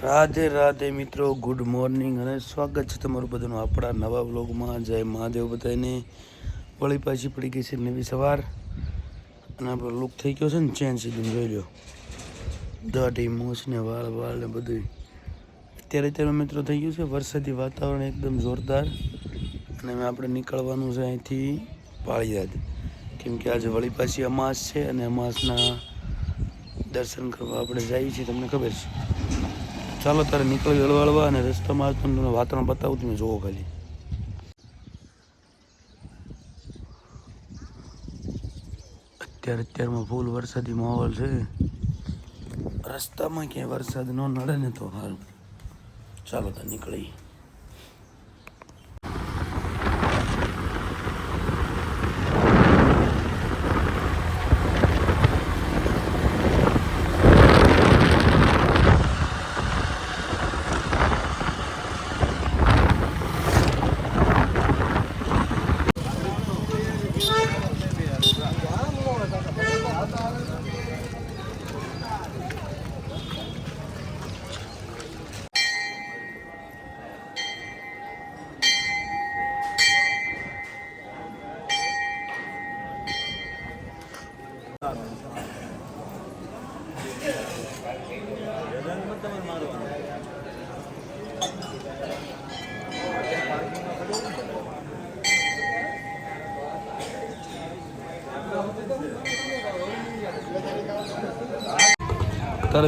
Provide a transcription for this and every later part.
રાધે રાધે મિત્રો good morning અને સ્વાગત છે તમારું બધાનું આપણા નવા બ્લોગમાં જય મહાદેવ બધાને વળી પાછી પડી ગઈ છે નવી સવાર અને આપણો લુક થઈ ગયો છે ને ચેન્જ સીધું જોઈ લો. દાઢી મોસ ને વાળ વાળ ને બધું અત્યારે અત્યારે મિત્રો થઈ ગયું છે વરસાદી વાતાવરણ એકદમ જોરદાર અને હવે આપણે નીકળવાનું છે અહીંથી પાળિયાદ. કેમ કે આજે વળી પાછી અમાસ છે અને અમાસના દર્શન કરવા આપણે જઈએ છીએ, તમને ખબર છે. ચાલો તારે નીકળી હળવાળવા અને રસ્તામાં આજ તમને વાતાવરણ બતાવું તમે જોવો ખાલી. અત્યારે અત્યારમાં ફૂલ વરસાદી માહોલ છે. રસ્તામાં ક્યાંય વરસાદ ન નડે ને તો સારું ચાલો તાર નીકળી. તારે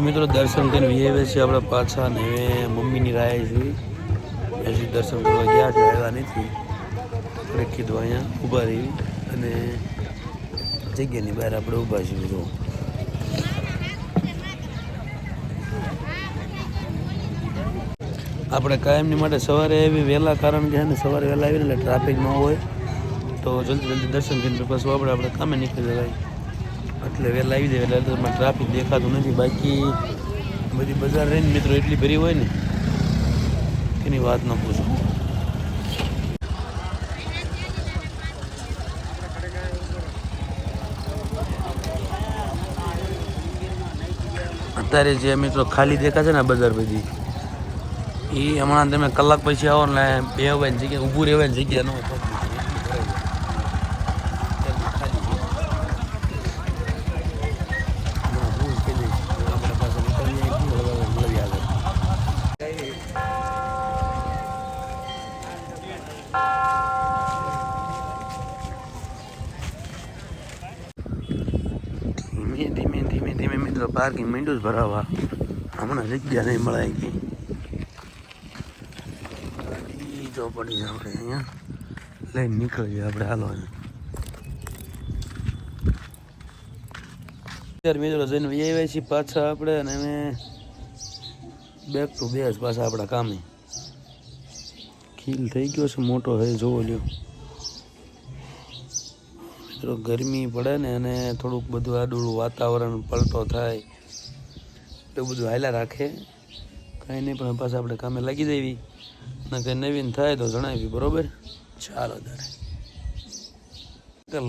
મિત્રો દર્શન કરીને વિયેવે છે આપણે પાછા ને હવે મમ્મીની રાય છે હજી દર્શન કરવા ગયા છે, આવ્યા નથી. આપણે કીધું અહીંયા ઊભા રહી. અને જગ્યાની બહાર આપણે ઊભા છીએ, જો. આપણે કાયમની માટે સવારે આવી વહેલા, કારણ કે ને સવારે વહેલા આવીને એટલે ટ્રાફિક ન હોય, તો જલ્દી જલ્દી દર્શન કરીને પાછું આપણે આપણે કામે નીકળી જવાય. એટલે વહેલા આવી જાય, એટલે એમાં ટ્રાફિક દેખાતું નથી. બાકી બધી બજાર રહીને મિત્રો, એટલી ભરી હોય ને, એની વાત ન પૂછો. અત્યારે જે મિત્રો ખાલી દેખાશે ને બજાર બધી એ હમણાં તમે કલાક પછી આવો ને બે હોય જગ્યા, ઊભું રહેવાની જગ્યા ન ધીમે ધીમે ધીમે ધીમે મિત્રો પાર્કિંગ માંડ્યું જ ભરાવા. હમણાં જગ્યા નહીં મળાય ગઈ ઈ જો પડી આપણે અહીંયા. લઈને નીકળીએ આપણે હાલો મિત્રો જઈને આવ્યા છીએ પાછા આપણે અને અમે બેક ટુ બેસ પાછા આપણા કામે. ખીલ થઈ ગયો છે, મોટો હે જોવો લ્યો. મિત્રો ગરમી પડે ને અને થોડુંક બધું આડું વાતાવરણ પલટો થાય. એવું બધું હાલ્યા રાખે. કાંઈ નહીં, પણ પાછા આપણે કામે લાગી દેવી અને નવીન થાય તો જણાવી બરોબર? ચાલો તારે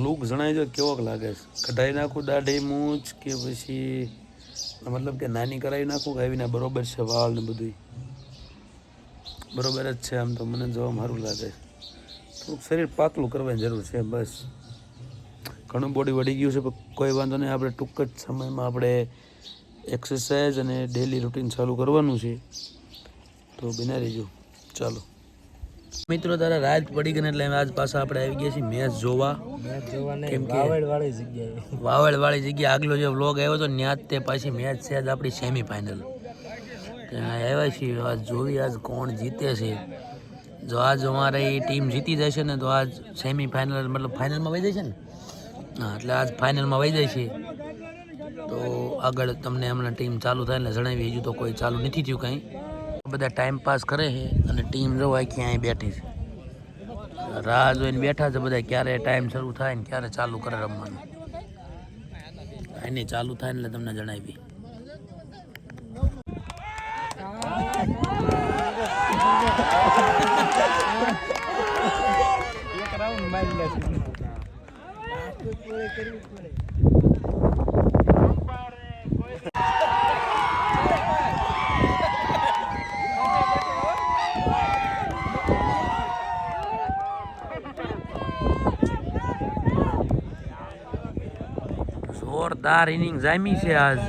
લુક જણાવી દો કેવોક લાગે છે? કઢાઈ નાખું દાઢી મૂછ કે પછી મતલબ કે નાની કરાવી નાખું કે આવીને બરોબર છે વાળ ને બધું બરોબર જ છે આમ તો મને જોવા સારું લાગે છે. થોડુંક શરીર પાતળું કરવાની જરૂર છે, બસ. ઘણું બોડી વળી ગયું છે, પણ કોઈ વાંધો નહીં, આપણે ટૂંક જ સમયમાં આપણે એક્સરસાઇઝ અને ડેલી રૂટીન ચાલુ કરવાનું છે. તો બિના રહેજો. ચાલો. મિત્રો તારા રાત પડી ગઈ ને એટલે આજ પાછા આપણે આવી ગયા છીએ મેચ જોવા. કેમ કે વાળી જગ્યાએ. વાવડ વાળી જગ્યાએ આગલો જે વ્લોગ આવ્યો હતો ત્યાં જ તે પાછી મેચ છે આજ આપણી સેમી ફાઇનલ ત્યાં આવ્યા છીએ આજ જોવી આજ કોણ જીતે છે. જો આજ અમારી ટીમ જીતી જશે ને તો આજ સેમી ફાઇનલ મતલબ ફાઇનલમાં વહી જશે ને? હા એટલે આજ ફાઇનલમાં વહી જાય છે તો આગળ તમને હમણાં ટીમ ચાલુ થાય એટલે જણાવી હજુ તો કોઈ ચાલુ નથી થયું કાંઈ. બધા ટાઈમ પાસ કરે છે અને ટીમ જો અહીં બેઠી છે. રાહ જોઈને બેઠા છે બધા ક્યારે ટાઈમ શરૂ થાય ને ક્યારે ચાલુ કરે રમવાનું. એને ચાલુ થાય એટલે તમને જણાવી. રાઉન્ડ ચાર ઇનિંગ જામી છે આજ.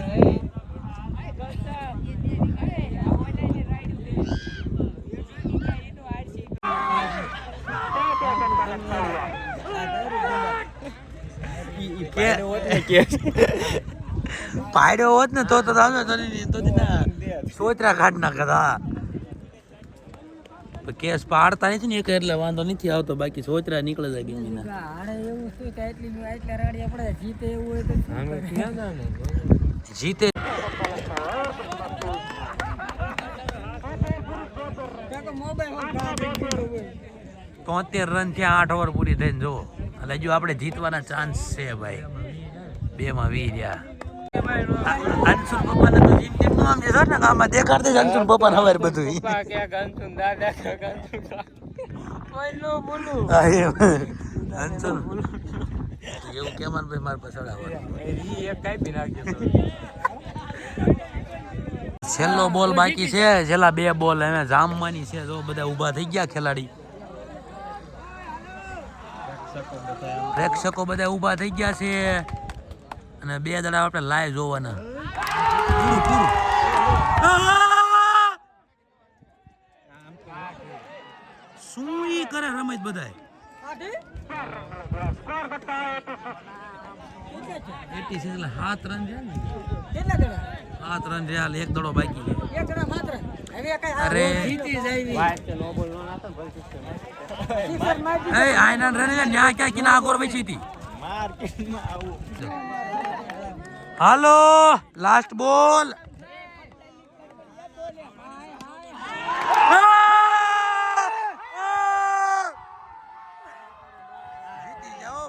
પાડ્યો હોત ને તો તો તમે તો ની- તો દી ના સોતરા કાઢ નાખતા પણ કેસ પાડતા નથી ને એક એટલે વાંધો નથી આવતો બાકી સોચરા નીકળે જાય ગમી આને એવું શું કે એટલી નું એટલા રાડિયા પડે જીતે. તોતેર રન થયા આઠ ઓવર પૂરી થઈને જો એટલે હજુ આપણે જીતવાના ચાન્સ છે ભાઈ. બે માં વી રહ્યા. અંશુલ પપ્પાને તો જીત ટીમનું આમ જે ને આમાં દેખાડતે જ અંશુલ પપ્પાને હવાર બધું પપ્પા કે ગંતુન દાદા કે ગંતુન કોઈ બોલું. હા, એમ. એવું કેમાન ભાઈ મારે પાસે ચડાવવાનું ઈ એક કાપી નાખ્યો છેલ્લો બોલ બાકી છે છેલ્લા બે બોલ. હવે જામવાની છે જો બધા ઊભા થઈ ગયા ખેલાડી. પ્રેક્ષકો બધા ઊભા થઈ ગયા છે. અને બે દડા આપણે લાઈવ જોવાના પૂરું, પૂરું. શું ઈ કરે રમેશ બધાય એટી છે હાથ રન ને કેટલા? સાત રન રહ્યા એક દડો બાકી એક જણા માત્ર. હવે કાંઈ આ અરે. જીતી જાય નો બોલ નો નાખો ને સિસ્ટમ. એ આયના રન ન્યા ક્યાં કિના આગળ બેસી હતી માર્કેટમાં આવું હાલો લાસ્ટ બોલ જીતી જાઓ